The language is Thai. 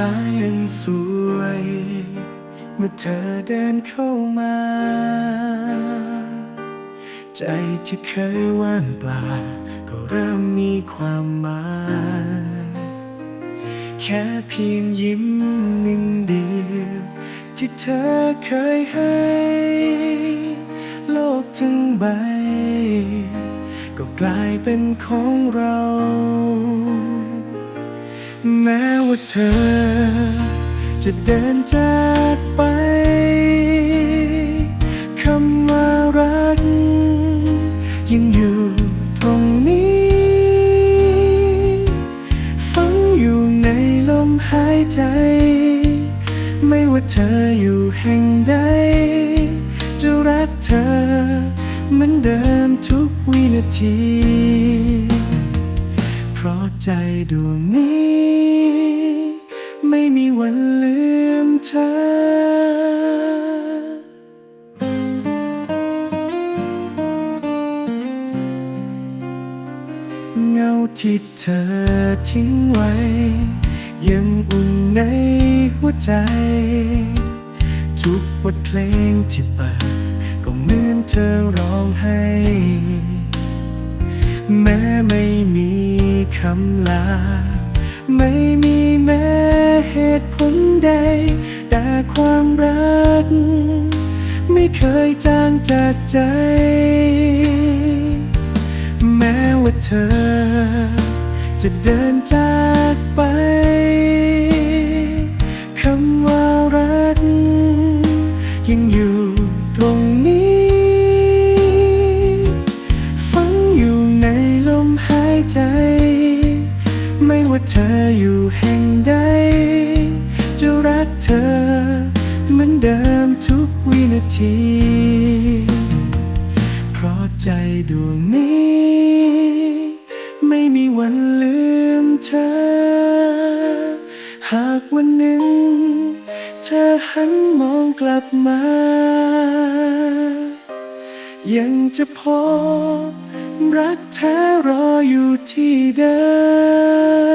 ฟ้ายังสวย เมื่อเธอเดินเข้ามา ใจที่เคยว่างเปล่าก็เริ่มมีความหมายแค่เพียงยิ้มหนึ่งเดียว ที่เธอเคยให้ โลกทั้งใบ ก็กลายเป็นของเรา แม้ว่าเธอ จะเดินจากไปคำว่ารัก ยังอยู่ตรงนี้ ฝังอยู่ในลมหายใจ ไม่ว่าเธออยู่แห่งใด จะรักเธอเหมือนเดิมทุกวินาที ราะใจดวงนี้ ไม่มีวันลืมเธอเงาที่เธอทิ้งไว้ ยังอุ่นในหัวใจ ทุกบทเพลงที่เปิด ก็เหมือนเธอร้องให้ำลา ไม่มีแม้เหตุผลใด แต่ความรัก ไม่เคยจางจากใจ แม้ว่าเธอ จะเดินจากไป ไม่ว่าเธออยู่แห่งใด จะรักเธอ เหมือนเดิมทุกวินาที เพราะใจดวงนี้ ไม่มีวันลืมเธอ หากวันหนึ่ง เธอหันมองกลับมา ยังจะพบ รักแท้รออยู่ที่เดิม